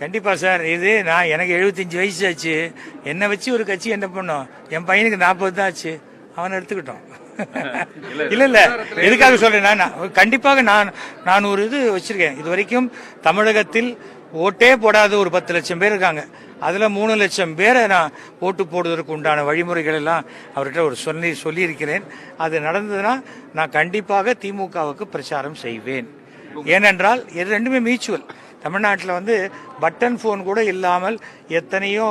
கண்டிப்பா சார். இது நான் எனக்கு எழுபத்தஞ்சு வயசு ஆச்சு. என்னை வச்சு ஒரு கட்சி என்ன பண்ணும்? என் பையனுக்கு நாற்பது தான் ஆச்சு. அவனை எடுத்துக்கிட்டோம். இல்ல இல்ல. எதுக்காக சொல்றேன் கண்டிப்பாக நான் நான் ஒரு இது வச்சிருக்கேன். இது வரைக்கும் தமிழகத்தில் ஓட்டே போடாத ஒரு பத்து லட்சம் பேர் இருக்காங்க. அதுல மூணு லட்சம் பேரை நான் ஓட்டு போடுவதற்கு உண்டான வழிமுறைகள் எல்லாம் அவர்கிட்ட ஒரு சொல்லி சொல்லியிருக்கிறேன். அது நடந்ததுன்னா நான் கண்டிப்பாக திமுகவுக்கு பிரச்சாரம் செய்வேன். ஏனென்றால் இது ரெண்டுமே மியூச்சுவல் தமிழ்நாட்டில் வந்து பட்டன் ஃபோன் கூட இல்லாமல் எத்தனையோ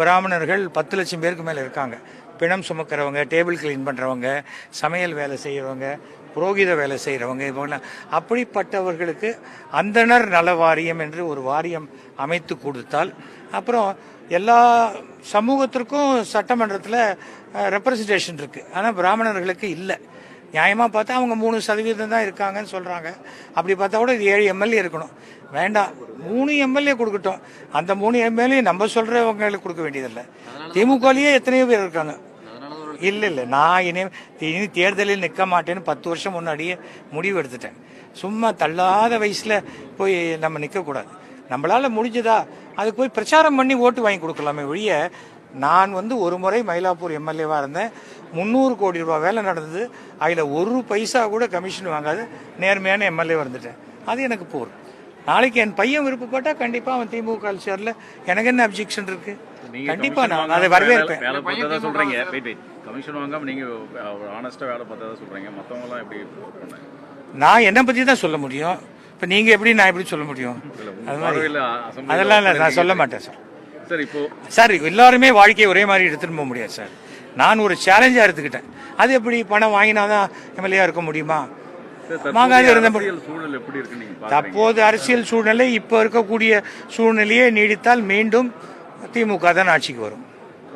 பிராமணர்கள் பத்து லட்சம் பேருக்கு மேலே இருக்காங்க. பிணம் சுமக்கிறவங்க டேபிள் கிளீன் பண்ணுறவங்க சமையல் வேலை செய்கிறவங்க புரோகித வேலை செய்கிறவங்க இவங்கெல்லாம் அப்படிப்பட்டவர்களுக்கு அந்தணர் நல வாரியம் என்று ஒரு வாரியம் அமைத்து கொடுத்தால் அப்புறம் எல்லா சமூகத்திற்கும் சட்டமன்றத்தில் ரெப்ரசன்டேஷன் இருக்குது ஆனால் பிராமணர்களுக்கு இல்லை. நியாயமாக பார்த்தா அவங்க மூணு சதவீதம் தான் இருக்காங்கன்னு சொல்கிறாங்க அப்படி பார்த்தா கூட இது ஏழு எம்எல்ஏ இருக்கணும். வேண்டாம். மூணு எம்எல்ஏ கொடுக்கட்டும். அந்த மூணு எம்எல்ஏ நம்ம சொல்கிறவங்களுக்கு கொடுக்க வேண்டியதில்லை. திமுகலேயே எத்தனையோ பேர் இருக்காங்க. இல்லை இல்லை. நான் இனி இனி தேர்தலில் நிற்க மாட்டேன்னு பத்து வருஷம் முன்னாடியே முடிவு எடுத்துட்டேன். சும்மா தள்ளாத வயசில் போய் நம்ம நிற்கக்கூடாது நம்மளால் முடிஞ்சதா? அதுக்கு போய் பிரச்சாரம் பண்ணி ஓட்டு வாங்கி கொடுக்கலாமே ஒழிய நான் வந்து ஒரு முறை மயிலாப்பூர் எம்எல்ஏவாக இருந்தேன். முந்நூறு கோடி ரூபாய் வேலை நடந்தது. அதில் ஒரு பைசா கூட கமிஷன் வாங்காது. நேர்மையான எம்எல்ஏ வந்துட்டேன் அது எனக்கு போர். நாளைக்கு என் பையன் விருப்பப்பட்டா கண்டிப்பா அவன் திமுக சேர்ல எனக்கு என்ன அப்ஜெக்ஷன் இருக்கு? நீங்க கண்டிப்பா commission நான் அதை வரவேற்பேன். வேலை பார்த்ததா சொல்றீங்க. வெயிட் வெயிட் கமிஷன் வாங்காம நீங்க ஆனஸ்டா வேலை பார்த்ததா சொல்றீங்க. மத்தவங்க எல்லாம் எப்படி நான் என்ன பத்தி தான் சொல்ல முடியும். இப்ப நீங்க எப்படி நான் எப்படி சொல்ல முடியும்? அதெல்லாம் இல்லை நான். சொல்ல மாட்டேன் சார். சார் இப்போ சார் எல்லாருமே வாழ்க்கையை ஒரே மாதிரி எடுத்துட்டு போக முடியாது சார். நான் ஒரு சேலஞ்சா எடுத்துக்கிட்டேன். அது எப்படி பணம் வாங்கினாதான் எம்எல்ஏ இருக்க முடியுமா? வாங்காது இருந்த தற்போது அரசியல் சூழ்நிலை இப்போ இருக்கக்கூடிய சூழ்நிலையே நீடித்தால் மீண்டும் திமுக தான் ஆட்சிக்கு வரும்.